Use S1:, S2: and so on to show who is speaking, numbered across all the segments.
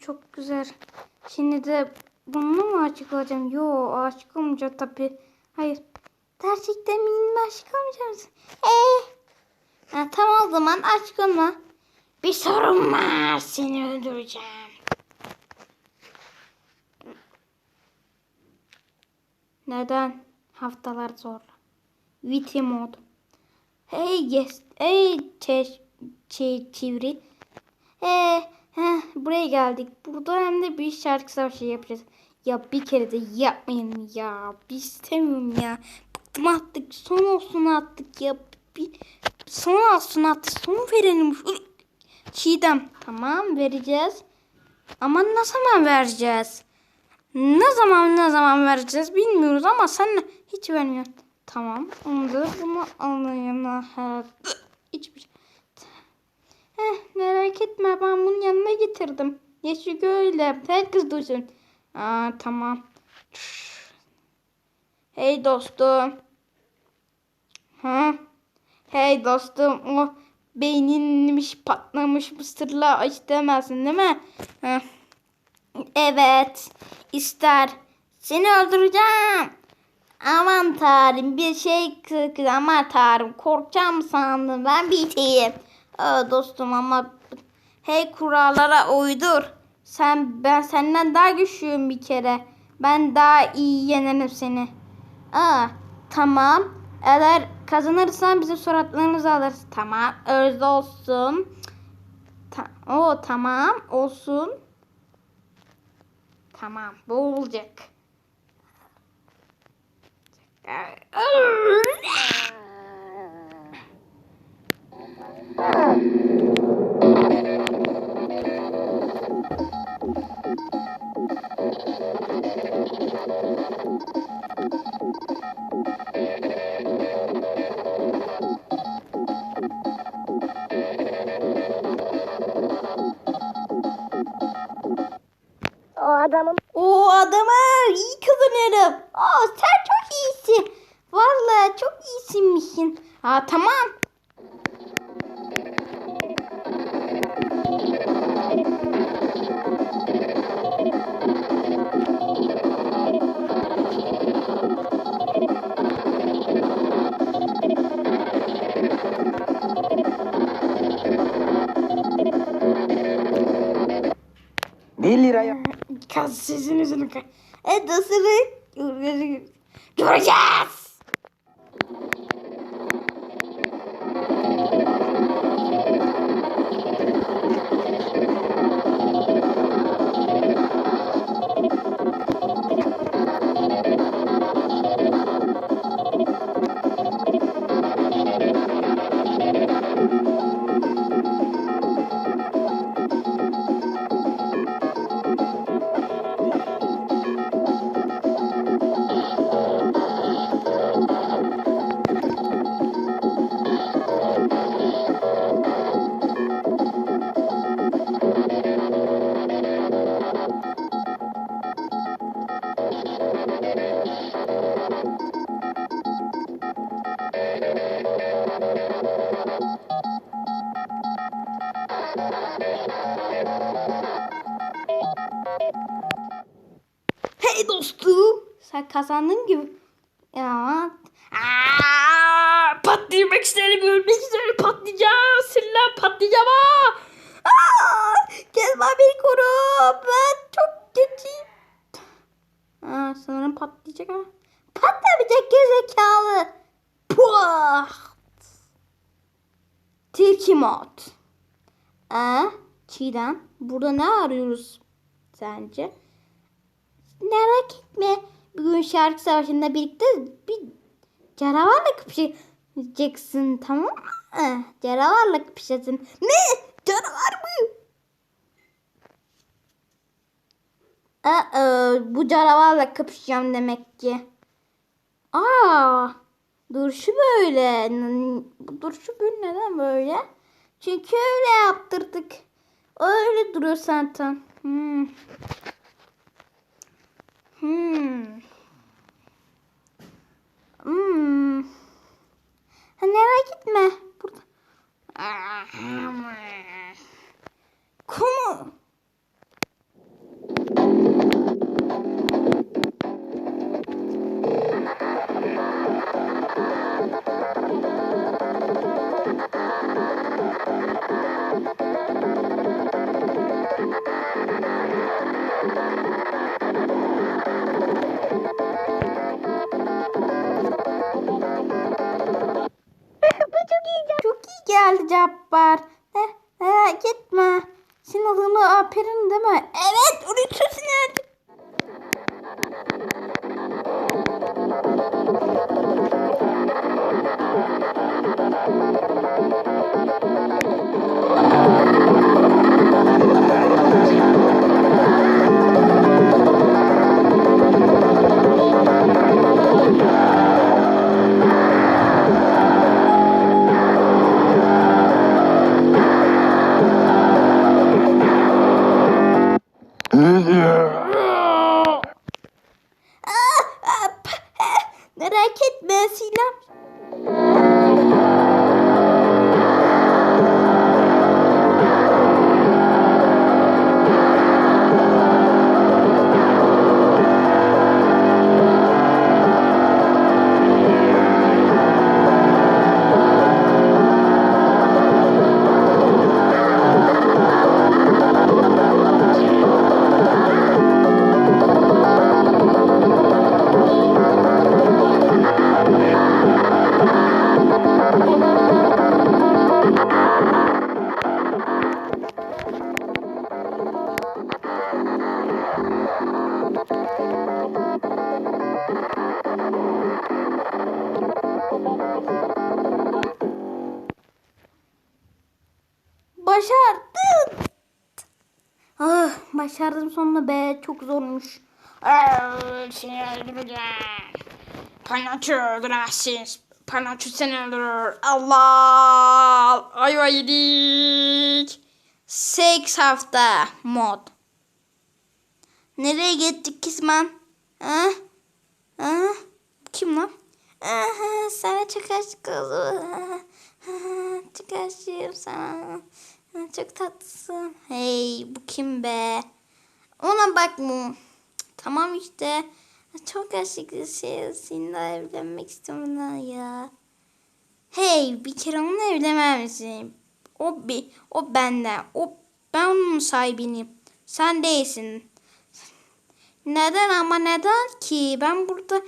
S1: çok güzel. Şimdi de bunu mu aşık olacağım? Yo aşık olmayacağım tabii. Hayır. Gerçekten benimle aşık olmayacak mısın? Ee? Ha, tamam o zaman aşık olma. Bir sorun var. Seni öldüreceğim. Neden? Haftalar zorla. Viti mod. Hey yes. Hey çeş, çe, çivri. Ee, heh, buraya geldik. Burada hem de bir şarkı savaşı yapacağız. Ya bir kere de yapmayalım ya. Biz istemiyorum ya. Bıktım attık. Son olsun attık ya. Bir, son olsun attık. Son verelim. Çiğdem. Tamam vereceğiz. Ama ne zaman vereceğiz? Ne zaman ne zaman vereceğiz bilmiyoruz ama sen hiç vermiyorsun. Tamam. Onu da bunu alayım. Heh, merak etme ben bunun yanına getirdim. Yeşil öyle. Herkes duysun. Aa, tamam. Hey dostum. Ha? Hey dostum o beyninmiş patlamış mısırla istemezsin değil mi? Ha. Evet ister. Seni öldüreceğim. Aman tanrım bir şey kırık aman tanrım korkacağım sandım ben biteyim. Aa, dostum ama hey kurallara uydur. Sen ben senden daha güçlüyüm bir kere. Ben daha iyi yenerim seni. Aa tamam. Eğer kazanırsan bizim suratlarımızı alırız. Tamam öyle olsun. Ta o tamam olsun. Tamam bu olacak.
S2: O adamın
S1: O adamı iyi kazanırım. Aa sen çok iyisin. Vallahi çok iyisinmişsin. Ha tamam.
S3: Bir liraya
S1: Kaz sizin yüzünü. E nasıl? Göreceğiz. Hey dostum. Sen kazandın gibi. Ya. Aa, patlamak isterim, ölmek isterim, patlayacağım. Sinirlen patlayacağım. Aa. Aa, gel bana beni koru. Ben çok kötüyüm. Aa, sanırım patlayacak ama. Patlamayacak gerizekalı. Puah. Tilki mod. Ee, Çiğdem, burada ne arıyoruz sence? Merak etme. Bugün şarkı savaşında birlikte bir canavarla kapışacaksın tamam mı? Canavarla kapışacaksın. Ne? Canavar mı? Aa, bu canavarla kapışacağım demek ki. Aa, duruşu böyle. Bu duruşu böyle neden böyle? Çünkü öyle yaptırdık. Öyle duruyor zaten. Hmm. Hmm. Değil mi? Evet Başardın. Ah, başardım sonunda be. Çok zormuş.
S2: Seni öldüreceğim. Palyaço öldüremezsiniz. Palyaço seni öldürür. Allah! Ayva yedik.
S1: Seks hafta mod. Nereye gittik Kisman? Ha? Ha? Kim lan? Aha, sana çok aşık oldum. Çok aşığım sana. Çok tatlısın. Hey bu kim be? Ona bakma. Tamam işte. Çok aşık şey, seninle evlenmek istiyorum ya. Hey bir kere onunla evlenmez misin? O bir, o benden. O ben onun sahibiyim. Sen değilsin. Neden ama neden ki? Ben burada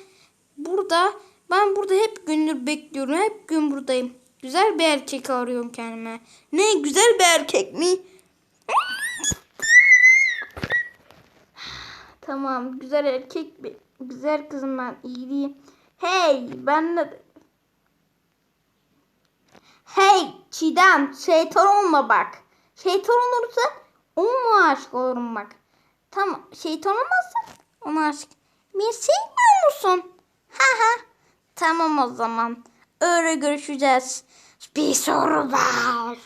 S1: burada ben burada hep gündür bekliyorum. Hep gün buradayım. Güzel bir erkek arıyorum kendime. Ne güzel bir erkek mi? Tamam güzel erkek bir güzel kızım ben iyi değilim. Hey ben de Hey Çiğdem şeytan olma bak. Şeytan olursa onunla aşık olurum bak. Tamam şeytan olmazsa ona aşık. Beni sevmiyor musun? Ha ha. Tamam o zaman. Öyle görüşeceğiz. Bir soru var.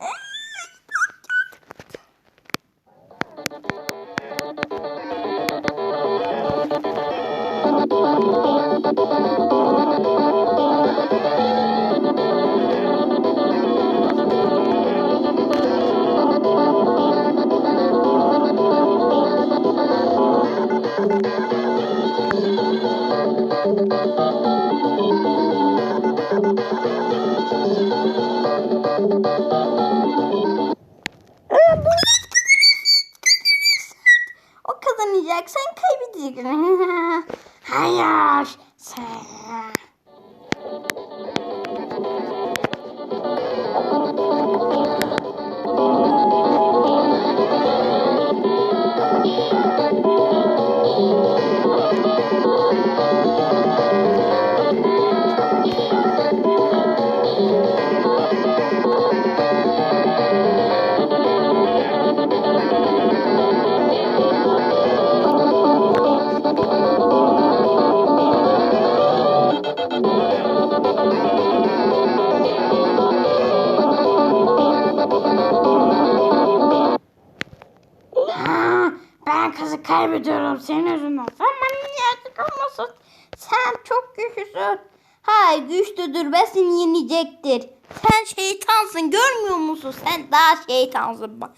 S1: O kaybedeceksin. Hayır. Sen. kaybediyorum senin yüzünden. Sen bana niye artık olmasın? Sen çok güçlüsün. Hayır güçlüdür ve seni yenecektir. Sen şeytansın görmüyor musun? Sen daha şeytansın. bak.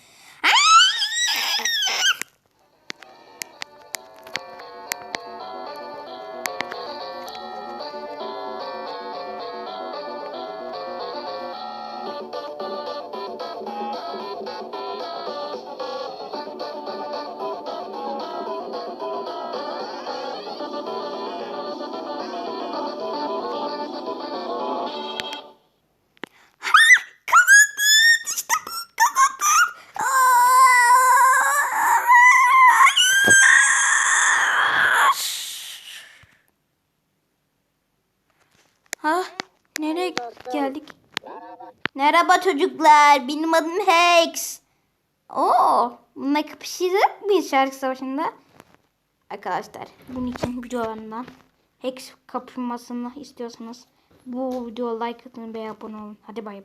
S1: Geldik. Merhaba çocuklar. Benim adım Hex. Oo, bununla kapışacak mıyız şarkı savaşında? Arkadaşlar bunun için videolarından Hex kapışmasını istiyorsanız bu videoya like atın ve abone olun. Hadi bay bay.